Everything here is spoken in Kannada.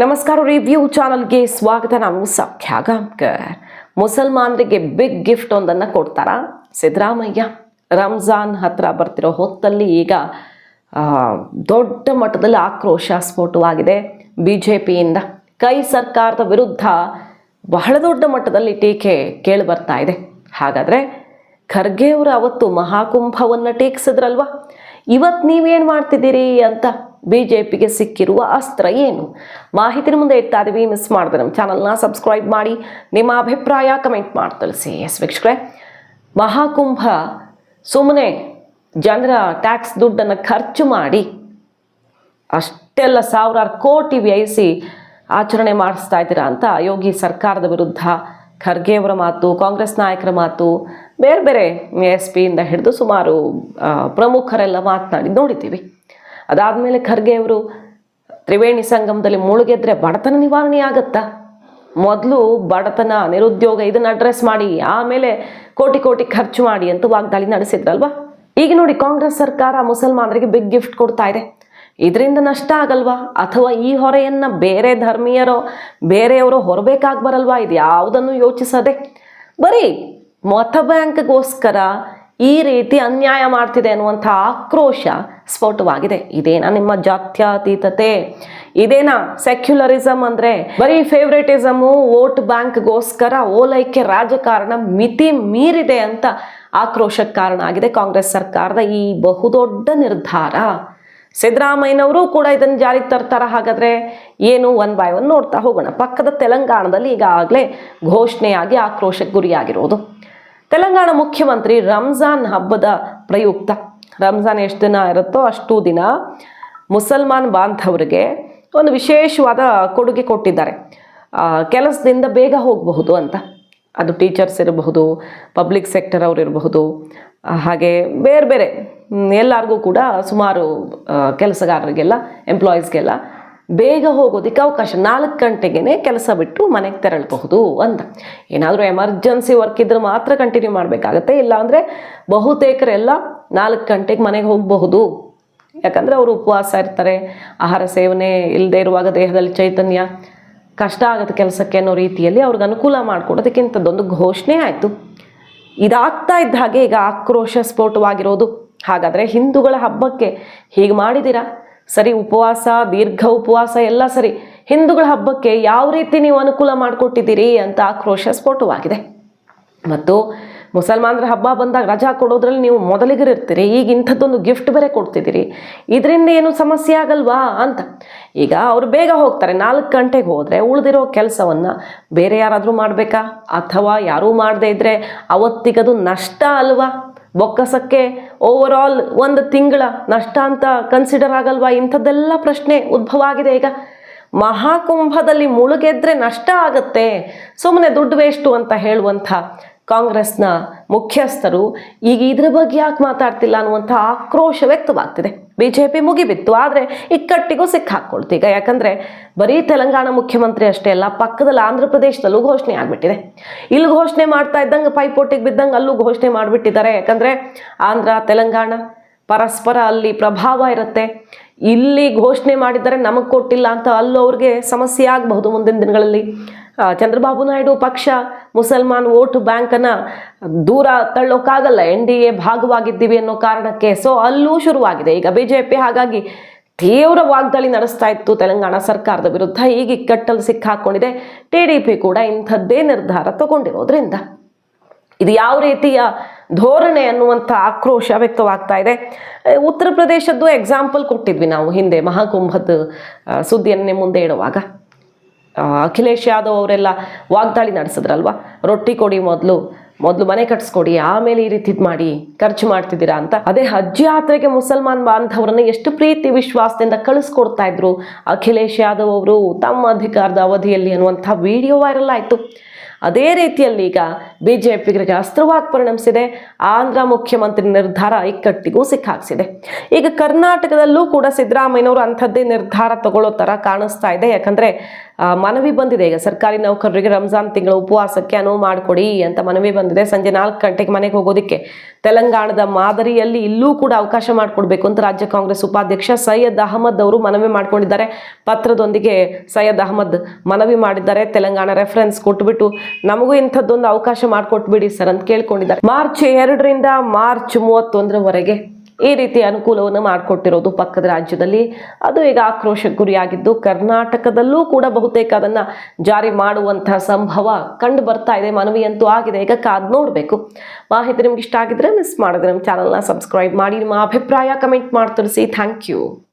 ನಮಸ್ಕಾರ ರಿವ್ಯೂ ಚಾನಲ್ಗೆ ಸ್ವಾಗತ. ನಾನು ಸಖ್ಯಾ ಗಾಂವ್ಕರ್ ಮುಸಲ್ಮಾನರಿಗೆ ಬಿಗ್ ಗಿಫ್ಟ್ ಒಂದನ್ನು ಕೊಡ್ತಾರ? ಸಿದ್ದರಾಮಯ್ಯ, ರಂಜಾನ್ ಹತ್ರ ಬರ್ತಿರೋ ಹೊತ್ತಲ್ಲಿ ಈಗ ದೊಡ್ಡ ಮಟ್ಟದಲ್ಲಿ ಆಕ್ರೋಶ ಸ್ಫೋಟವಾಗಿದೆ. ಬಿ ಜೆ ಪಿಯಿಂದ ಕೈ ಸರ್ಕಾರದ ವಿರುದ್ಧ ಬಹಳ ದೊಡ್ಡ ಮಟ್ಟದಲ್ಲಿ ಟೀಕೆ ಕೇಳಿ ಬರ್ತಾ ಇದೆ. ಹಾಗಾದರೆ ಖರ್ಗೆ ಅವರು ಅವತ್ತು ಮಹಾಕುಂಭವನ್ನು ಟೀಕಿಸಿದ್ರಲ್ವಾ? ಇವತ್ತು ನೀವೇನು ಮಾಡ್ತಿದ್ದೀರಿ ಅಂತ ಬಿ ಜೆ ಪಿಗೆ ಸಿಕ್ಕಿರುವ ಅಸ್ತ್ರ ಏನು? ಮಾಹಿತಿನ ಮುಂದೆ ಇಡ್ತಾ ಇದೀವಿ ಮಿಸ್ ಮಾಡಿದೆ ನಮ್ಮ ಚಾನಲ್ನ ಸಬ್ಸ್ಕ್ರೈಬ್ ಮಾಡಿ, ನಿಮ್ಮ ಅಭಿಪ್ರಾಯ ಕಮೆಂಟ್ ಮಾಡಿ ತಿಳಿಸಿ. ಎಸ್ ವೀಕ್ಷಕರೇ, ಮಹಾಕುಂಭ ಸುಮ್ಮನೆ ಜನರ ಟ್ಯಾಕ್ಸ್ ದುಡ್ಡನ್ನು ಖರ್ಚು ಮಾಡಿ ಅಷ್ಟೆಲ್ಲ ಸಾವಿರಾರು ಕೋಟಿ ವ್ಯಯಿಸಿ ಆಚರಣೆ ಮಾಡಿಸ್ತಾ ಇದ್ದೀರಾ ಅಂತ ಯೋಗಿ ಸರ್ಕಾರದ ವಿರುದ್ಧ ಖರ್ಗೆಯವರ ಮಾತು, ಕಾಂಗ್ರೆಸ್ ನಾಯಕರ ಮಾತು, ಬೇರೆ ಬೇರೆ ಎಸ್ ಪಿಯಿಂದ ಹಿಡಿದು ಸುಮಾರು ಪ್ರಮುಖರೆಲ್ಲ ಮಾತನಾಡಿ ನೋಡಿದ್ದೀವಿ. ಅದಾದಮೇಲೆ ಖರ್ಗೆ ಅವರು ತ್ರಿವೇಣಿ ಸಂಗಮದಲ್ಲಿ ಮುಳುಗೆದ್ರೆ ಬಡತನ ನಿವಾರಣೆ ಆಗತ್ತಾ? ಮೊದಲು ಬಡತನ, ನಿರುದ್ಯೋಗ ಇದನ್ನು ಅಡ್ರೆಸ್ ಮಾಡಿ, ಆಮೇಲೆ ಕೋಟಿ ಕೋಟಿ ಖರ್ಚು ಮಾಡಿ ಅಂತ ವಾಗ್ದಾಳಿ ನಡೆಸಿದ್ರಲ್ವಾ? ಈಗ ನೋಡಿ ಕಾಂಗ್ರೆಸ್ ಸರ್ಕಾರ ಮುಸಲ್ಮಾನರಿಗೆ ಬಿಗ್ ಗಿಫ್ಟ್ ಕೊಡ್ತಾ ಇದೆ. ಇದರಿಂದ ನಷ್ಟ ಆಗಲ್ವಾ? ಅಥವಾ ಈ ಹೊರೆಯನ್ನು ಬೇರೆ ಧರ್ಮೀಯರೋ, ಬೇರೆಯವರು ಹೊರಬೇಕಾಗಿ ಬರಲ್ವಾ? ಇದು ಯಾವುದನ್ನು ಯೋಚಿಸದೆ? ಬರೀ ಮತ ಬ್ಯಾಂಕ್ಗೋಸ್ಕರ ಈ ರೀತಿ ಅನ್ಯಾಯ ಮಾಡ್ತಿದೆ ಅನ್ನುವಂಥ ಆಕ್ರೋಶ ಸ್ಫೋಟವಾಗಿದೆ. ಇದೇನಾ ನಿಮ್ಮ ಜಾತ್ಯತೀತತೆ? ಇದೇನಾ ಸೆಕ್ಯುಲರಿಸಮ್ ಅಂದ್ರೆ ಬರೀ ಫೇವ್ರೇಟಿಸಮು ವೋಟ್ ಬ್ಯಾಂಕ್ಗೋಸ್ಕರ ಓಲೈಕೆ ರಾಜಕಾರಣ ಮಿತಿ ಮೀರಿದೆ ಅಂತ ಆಕ್ರೋಶಕ್ಕೆ ಕಾರಣ ಆಗಿದೆ ಕಾಂಗ್ರೆಸ್ ಸರ್ಕಾರದ ಈ ಬಹುದೊಡ್ಡ ನಿರ್ಧಾರ. ಸಿದ್ದರಾಮಯ್ಯನವರು ಕೂಡ ಇದನ್ನು ಜಾರಿಗೆ ತರ್ತಾರ. ಹಾಗಾದರೆ ಏನು ಒನ್ ಬೈ ಒನ್ ನೋಡ್ತಾ ಹೋಗೋಣ. ಪಕ್ಕದ ತೆಲಂಗಾಣದಲ್ಲಿ ಈಗಾಗಲೇ ಘೋಷಣೆಯಾಗಿ ಆಕ್ರೋಶಕ್ಕೆ ಗುರಿಯಾಗಿರೋದು. ತೆಲಂಗಾಣ ಮುಖ್ಯಮಂತ್ರಿ ರಂಜಾನ್ ಹಬ್ಬದ ಪ್ರಯುಕ್ತ. ರಂಜಾನ್ ಎಷ್ಟು ದಿನ ಇರುತ್ತೋ ಅಷ್ಟು ದಿನ ಮುಸಲ್ಮಾನ್ ಬಾಂಧವರಿಗೆ ಒಂದು ವಿಶೇಷವಾದ ಕೊಡುಗೆ ಕೊಟ್ಟಿದ್ದಾರೆ. ಕೆಲಸದಿಂದ ಬೇಗ ಹೋಗಬಹುದು ಅಂತ. ಅದು ಟೀಚರ್ಸ್ ಇರಬಹುದು, ಪಬ್ಲಿಕ್ ಸೆಕ್ಟರ್ ಅವ್ರು ಇರಬಹುದು ಹಾಗೆ ಬೇರೆ ಬೇರೆ ಎಲ್ಲರಿಗೂ ಕೂಡ ಸುಮಾರು ಕೆಲಸಗಾರರಿಗೆಲ್ಲ ಎಂಪ್ಲಾಯೀಸ್ಗೆಲ್ಲ ಬೇಗ ಹೋಗೋದಕ್ಕೆ ಅವಕಾಶ. ನಾಲ್ಕು ಗಂಟೆಗೇ ಕೆಲಸ ಬಿಟ್ಟು ಮನೆಗೆ ತೆರಳಬಹುದು ಅಂತ. ಏನಾದರೂ ಎಮರ್ಜೆನ್ಸಿ ವರ್ಕ್ ಇದ್ರೆ ಮಾತ್ರ ಕಂಟಿನ್ಯೂ ಮಾಡಬೇಕಾಗತ್ತೆ. ಇಲ್ಲಾಂದರೆ ಬಹುತೇಕರೆಲ್ಲ ನಾಲ್ಕು ಗಂಟೆಗೆ ಮನೆಗೆ ಹೋಗಬಹುದು. ಯಾಕಂದರೆ ಅವರು ಉಪವಾಸ ಇರ್ತಾರೆ. ಆಹಾರ ಸೇವನೆ ಇಲ್ಲದೆ ಇರುವಾಗ ದೇಹದಲ್ಲಿ ಚೈತನ್ಯ ಕಷ್ಟ ಆಗುತ್ತೆ ಕೆಲಸಕ್ಕೆ ಅನ್ನೋ ರೀತಿಯಲ್ಲಿ ಅವ್ರಿಗೆ ಅನುಕೂಲ ಮಾಡಿಕೊಡೋದಕ್ಕೆ ಇಂಥದ್ದೊಂದು ಘೋಷಣೆ ಆಯಿತು. ಇದಾಗ್ತಾ ಇದ್ದ ಹಾಗೆ ಈಗ ಆಕ್ರೋಶ ಸ್ಫೋಟವಾಗಿರೋದು. ಹಾಗಾದರೆ ಹಿಂದೂಗಳ ಹಬ್ಬಕ್ಕೆ ಹೀಗೆ ಮಾಡಿದ್ದೀರಾ? ಸರಿ ಉಪವಾಸ, ದೀರ್ಘ ಉಪವಾಸ ಎಲ್ಲ ಸರಿ. ಹಿಂದೂಗಳ ಹಬ್ಬಕ್ಕೆ ಯಾವ ರೀತಿ ನೀವು ಅನುಕೂಲ ಮಾಡಿಕೊಟ್ಟಿದ್ದೀರಿ ಅಂತ ಆಕ್ರೋಶ ಸ್ಫೋಟವಾಗಿದೆ. ಮತ್ತು ಮುಸಲ್ಮಾನರ ಹಬ್ಬ ಬಂದಾಗ ರಜಾ ಕೊಡೋದ್ರಲ್ಲಿ ನೀವು ಮೊದಲಿಗರಿರ್ತೀರಿ, ಈಗ ಇಂಥದ್ದೊಂದು ಗಿಫ್ಟ್ ಬೇರೆ ಕೊಡ್ತಿದ್ದೀರಿ. ಇದರಿಂದ ಏನು ಸಮಸ್ಯೆ ಆಗಲ್ವಾ ಅಂತ. ಈಗ ಅವರು ಬೇಗ ಹೋಗ್ತಾರೆ, ನಾಲ್ಕು ಗಂಟೆಗೆ ಹೋದರೆ ಉಳಿದಿರೋ ಕೆಲಸವನ್ನು ಬೇರೆ ಯಾರಾದರೂ ಮಾಡಬೇಕಾ? ಅಥವಾ ಯಾರೂ ಮಾಡದೇ ಇದ್ದರೆ ಅವತ್ತಿಗದು ನಷ್ಟ ಅಲ್ವಾ? ಬೊಕ್ಕಸಕ್ಕೆ ಓವರ್ ಒಂದು ತಿಂಗಳ ನಷ್ಟ ಅಂತ ಕನ್ಸಿಡರ್ ಆಗಲ್ವಾ? ಇಂಥದ್ದೆಲ್ಲ ಪ್ರಶ್ನೆ ಉದ್ಭವ ಆಗಿದೆ. ಈಗ ಮಹಾಕುಂಭದಲ್ಲಿ ಮುಳುಗೆದ್ರೆ ನಷ್ಟ ಆಗತ್ತೆ. ಸುಮ್ಮನೆ ದುಡ್ಡು ವೇಸ್ಟು ಅಂತ ಹೇಳುವಂಥ ಕಾಂಗ್ರೆಸ್ನ ಮುಖ್ಯಸ್ಥರು, ಈಗ ಇದ್ರ ಬಗ್ಗೆ ಯಾಕೆ ಮಾತಾಡ್ತಿಲ್ಲ ಅನ್ನುವಂಥ ಆಕ್ರೋಶ ವ್ಯಕ್ತವಾಗ್ತಿದೆ. ಬಿ ಜೆ ಪಿ ಮುಗಿಬಿತ್ತು, ಆದರೆ ಇಕ್ಕಟ್ಟಿಗೂ ಸಿಕ್ಕಾಕೊಳ್ತು ಹಾಕ್ಕೊಳ್ತೀಗ ಯಾಕಂದರೆ ಬರೀ ತೆಲಂಗಾಣ ಮುಖ್ಯಮಂತ್ರಿ ಅಷ್ಟೇ ಅಲ್ಲ ಪಕ್ಕದಲ್ಲಿ ಆಂಧ್ರ ಪ್ರದೇಶದಲ್ಲೂ ಘೋಷಣೆ ಆಗಿಬಿಟ್ಟಿದೆ. ಇಲ್ಲಿ ಘೋಷಣೆ ಮಾಡ್ತಾ ಇದ್ದಂಗೆ ಪೈಪೋಟಿಗೆ ಬಿದ್ದಂಗೆ ಅಲ್ಲೂ ಘೋಷಣೆ ಮಾಡಿಬಿಟ್ಟಿದ್ದಾರೆ. ಯಾಕಂದರೆ ಆಂಧ್ರ, ತೆಲಂಗಾಣ ಪರಸ್ಪರ ಅಲ್ಲಿ ಪ್ರಭಾವ ಇರುತ್ತೆ. ಇಲ್ಲಿ ಘೋಷಣೆ ಮಾಡಿದರೆ ನಮಗೆ ಕೊಟ್ಟಿಲ್ಲ ಅಂತ ಅಲ್ಲೂ ಅವ್ರಿಗೆ ಸಮಸ್ಯೆ ಆಗಬಹುದು ಮುಂದಿನ ದಿನಗಳಲ್ಲಿ. ಚಂದ್ರಬಾಬು ನಾಯ್ಡು ಪಕ್ಷ ಮುಸಲ್ಮಾನ್ ವೋಟ್ ಬ್ಯಾಂಕನ್ನು ದೂರ ತಳ್ಳೋಕ್ಕಾಗಲ್ಲ. ಎನ್ ಡಿ ಎ ಭಾಗವಾಗಿದ್ದೀವಿ ಅನ್ನೋ ಕಾರಣಕ್ಕೆ. ಸೊ ಅಲ್ಲೂ ಶುರುವಾಗಿದೆ. ಈಗ ಬಿ ಜೆ ಪಿ ಹಾಗಾಗಿ ತೀವ್ರ ವಾಗ್ದಾಳಿ ನಡೆಸ್ತಾ ಇತ್ತು ತೆಲಂಗಾಣ ಸರ್ಕಾರದ ವಿರುದ್ಧ. ಈಗ ಇಕ್ಕಟ್ಟಲ್ಲಿ ಸಿಕ್ಕಾಕೊಂಡಿದೆ. ಟಿ ಡಿ ಪಿ ಕೂಡ ಇಂಥದ್ದೇ ನಿರ್ಧಾರ ತಗೊಂಡಿರೋದ್ರಿಂದ. ಇದು ಯಾವ ರೀತಿಯ ಧೋರಣೆ ಅನ್ನುವಂಥ ಆಕ್ರೋಶ ವ್ಯಕ್ತವಾಗ್ತಾ ಇದೆ. ಉತ್ತರ ಪ್ರದೇಶದ್ದು ಎಕ್ಸಾಂಪಲ್ ಕೊಟ್ಟಿದ್ವಿ ನಾವು ಹಿಂದೆ ಮಹಾಕುಂಭದ ಸುದ್ದಿಯನ್ನೇ ಮುಂದೆ ಇಡುವಾಗ. ಅಖಿಲೇಶ್ ಯಾದವ್ ಅವರೆಲ್ಲ ವಾಗ್ದಾಳಿ ನಡೆಸಿದ್ರಲ್ವಾ? ರೊಟ್ಟಿ ಕೊಡಿ ಮೊದಲು ಮೊದಲು ಮನೆ ಕಟ್ಸ್ಕೊಡಿ, ಆಮೇಲೆ ಈ ರೀತಿ ಮಾಡಿ, ಖರ್ಚು ಮಾಡ್ತಿದ್ದೀರಾ ಅಂತ. ಅದೇ ಹಜ್ ಯಾತ್ರೆಗೆ ಮುಸಲ್ಮಾನ್ ಬಾಂಧವರನ್ನ ಎಷ್ಟು ಪ್ರೀತಿ, ವಿಶ್ವಾಸದಿಂದ ಕಳಿಸ್ಕೊಡ್ತಾ ಇದ್ರು ಅಖಿಲೇಶ್ ಯಾದವ್ ಅವರು ತಮ್ಮ ಅಧಿಕಾರದ ಅವಧಿಯಲ್ಲಿ ಅನ್ನುವಂಥ ವಿಡಿಯೋ ವೈರಲ್ ಆಯಿತು. ಅದೇ ರೀತಿಯಲ್ಲಿ ಈಗ ಬಿ ಜೆ ಪಿಗರಿಗೆ ಅಸ್ತ್ರವಾಗಿ ಪರಿಣಮಿಸಿದೆ. ಆಂಧ್ರ ಮುಖ್ಯಮಂತ್ರಿ ನಿರ್ಧಾರ ಇಕ್ಕಟ್ಟಿಗೂ ಸಿಕ್ಕಾಕ್ಸಿದೆ. ಈಗ ಕರ್ನಾಟಕದಲ್ಲೂ ಕೂಡ ಸಿದ್ದರಾಮಯ್ಯನವರು ಅಂಥದ್ದೇ ನಿರ್ಧಾರ ತಗೊಳ್ಳೋ ಥರ ಕಾಣಿಸ್ತಾ ಇದೆ. ಯಾಕಂದರೆ ಮನವಿ ಬಂದಿದೆ. ಈಗ ಸರ್ಕಾರಿ ನೌಕರರಿಗೆ ರಂಜಾನ್ ತಿಂಗಳ ಉಪವಾಸಕ್ಕೆ ಅನುವು ಮಾಡಿಕೊಡಿ ಅಂತ ಮನವಿ ಬಂದಿದೆ. ಸಂಜೆ ನಾಲ್ಕು ಗಂಟೆಗೆ ಮನೆಗೆ ಹೋಗೋದಕ್ಕೆ. ತೆಲಂಗಾಣದ ಮಾದರಿಯಲ್ಲಿ ಇಲ್ಲೂ ಕೂಡ ಅವಕಾಶ ಮಾಡಿಕೊಡ್ಬೇಕು ಅಂತ ರಾಜ್ಯ ಕಾಂಗ್ರೆಸ್ ಉಪಾಧ್ಯಕ್ಷ ಸೈಯದ್ ಅಹಮದ್ ಅವರು ಮನವಿ ಮಾಡಿಕೊಂಡಿದ್ದಾರೆ. ಪತ್ರದೊಂದಿಗೆ ಸೈಯದ್ ಅಹಮದ್ ಮನವಿ ಮಾಡಿದ್ದಾರೆ. ತೆಲಂಗಾಣ ರೆಫರೆನ್ಸ್ ಕೊಟ್ಬಿಟ್ಟು ನಮಗೂ ಇಂಥದ್ದೊಂದು ಅವಕಾಶ ಮಾಡಿಕೊಟ್ಬಿಡಿ ಸರ್ ಅಂತ ಕೇಳ್ಕೊಂಡಿದ್ದಾರೆ. ಮಾರ್ಚ್ ಎರಡರಿಂದ ಮಾರ್ಚ್ ಮೂವತ್ತೊಂದರವರೆಗೆ ಈ ರೀತಿ ಅನುಕೂಲವನ್ನು ಮಾಡಿಕೊಟ್ಟಿರೋದು ಪಕ್ಕದ ರಾಜ್ಯದಲ್ಲಿ. ಅದು ಈಗ ಆಕ್ರೋಶ ಗುರಿಯಾಗಿದ್ದು ಕರ್ನಾಟಕದಲ್ಲೂ ಕೂಡ ಬಹುತೇಕ ಅದನ್ನ ಜಾರಿ ಮಾಡುವಂತಹ ಸಂಭವ ಕಂಡು ಬರ್ತಾ ಇದೆ. ಮನವಿಯಂತೂ ಆಗಿದೆ. ಈಗ ಕಾದ್ ನೋಡಬೇಕು. ಮಾಹಿತಿ ನಿಮ್ಗೆ ಇಷ್ಟ ಆಗಿದ್ರೆ ಮಿಸ್ ಮಾಡಿದ್ರೆ ನಮ್ಮ ಚಾನಲ್ನ ಸಬ್ಸ್ಕ್ರೈಬ್ ಮಾಡಿ. ನಿಮ್ಮ ಅಭಿಪ್ರಾಯ ಕಮೆಂಟ್ ಮಾಡಿ ತಿಳಿಸಿ ಥ್ಯಾಂಕ್ ಯು